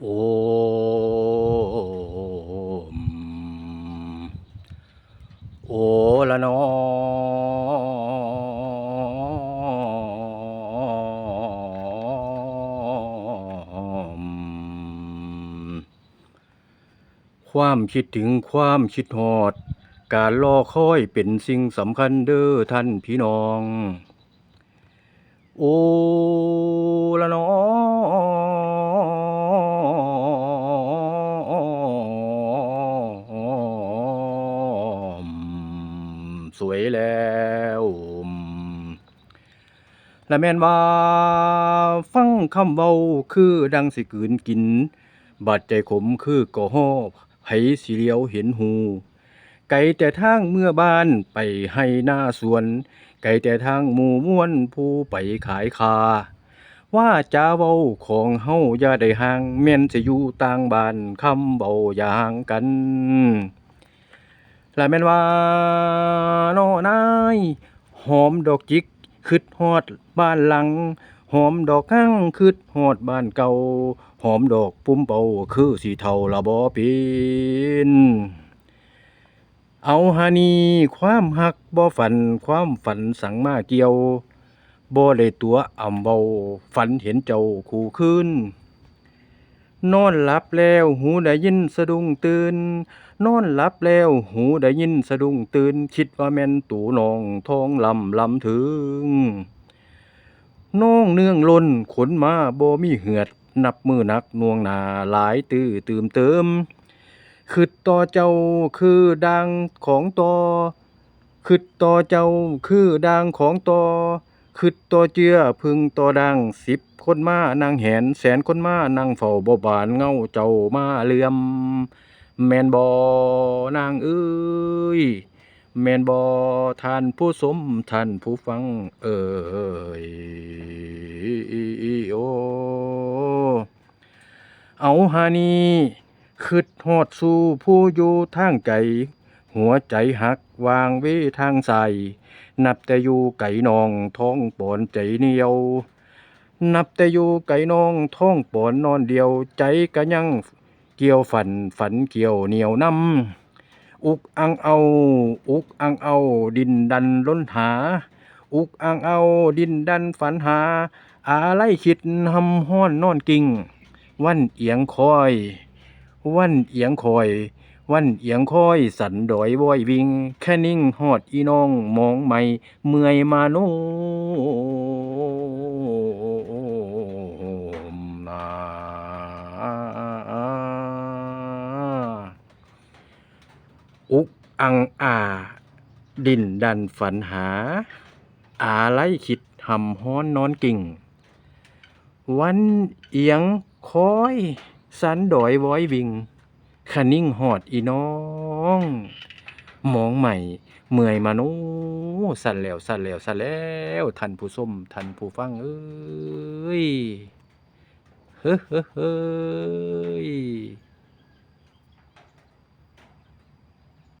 โอมโอละนอมความคิดถึงความคิดฮอด การรอคอยเป็นสิ่งสำคัญเด้อท่านพี่น้อง โอละนอ สวยแล้วและแม่นว่า ฟังคำเว้าคือดังสิกืนกิน บาดใจขมคือก่อฮอไผสิเลียวเห็นหู ไกลแต่ทางเมื่อบ้านไปให้หน้าสวน ไกลแต่ทางหมู่ม่วนผู้ไปขายคา ว่าจาเว้าของเฮาอย่าได้ห่างแม่นสิอยู่ต่างบ้านคำเว้าอย่างกัน และแม่นว่าน้อนายหอมดอกจิกคิดฮอดบ้านหลัง หอมดอกข้างคิดฮอดบ้านเก่า หอมดอกปุ่มเป่าคือสิเทาละบ่เป็นเอาหานี่ความหักบ่ฝันความฝันสังมาเกี่ยวบ่ได้ตัวอ่ำเบาฝันเห็นเจ้าคู่คืน นอนหลับแล้วหูได้ยินสะดุ้งตื่น นอนหลับแล้วหูได้ยินสะดุ้งตื่น คิดว่าแม่นตูนองท้องลำลำถึงน้องเนื่องล้นขนมาบ่มีเหือด นับมือนักน่วงนาหลายตื้อตื่มเติมคิดต่อเจ้าคือดังของตอคิดต่อเจ้าคือดังของตอ คิดต่อเจือพึงต่อดังสิบคนมานางแหนแสนคนมานั่งเฝ้าบ่บานเงาเจ้ามาเลื่อม แมนบ่นางเอ้ยแมนบ่ท่านผู้สมท่านผู้ฟัง เอ่ยโอเอาหานีคิดฮอดสู่ผู้อยู่ทางไกล หัวใจหักวางเวทางใสนับแต่อยู่ไก่นองท้องปอนใจเหนียว นับแต่อยู่ไก่นองท้องปอนนอนเดียว ใจก็ยังเกี่ยวฝันฝันเกี่ยวเหนียวนำอุกอังเอา อุกอังเอา ดินดันล้นหา อุกอังเอา ดินดันฝันหาอะไรคิดหำห้อนนอนกิ่งวันเอียงคอย วันเอียงคอย วันเอียงคอยสันดอยว้อยวิง แค่นิ่งหอดอีน้องมองไม่เมื่อยมาโนมนาอุกอังอา ดินดันฝันหา อาไลคิดหำฮ้อนนอนกิ่ง วันเอียงคอย สันดอยว้อยวิง ขะนิ่งหอดอีน้องมองใหม่เมื่อยมาโนสั่นแล้วสั่นแล้วสั่นแล้วทันผู้ส้มทันผู้ฟังเอ้ยเฮ้อเฮ้เฮ้ย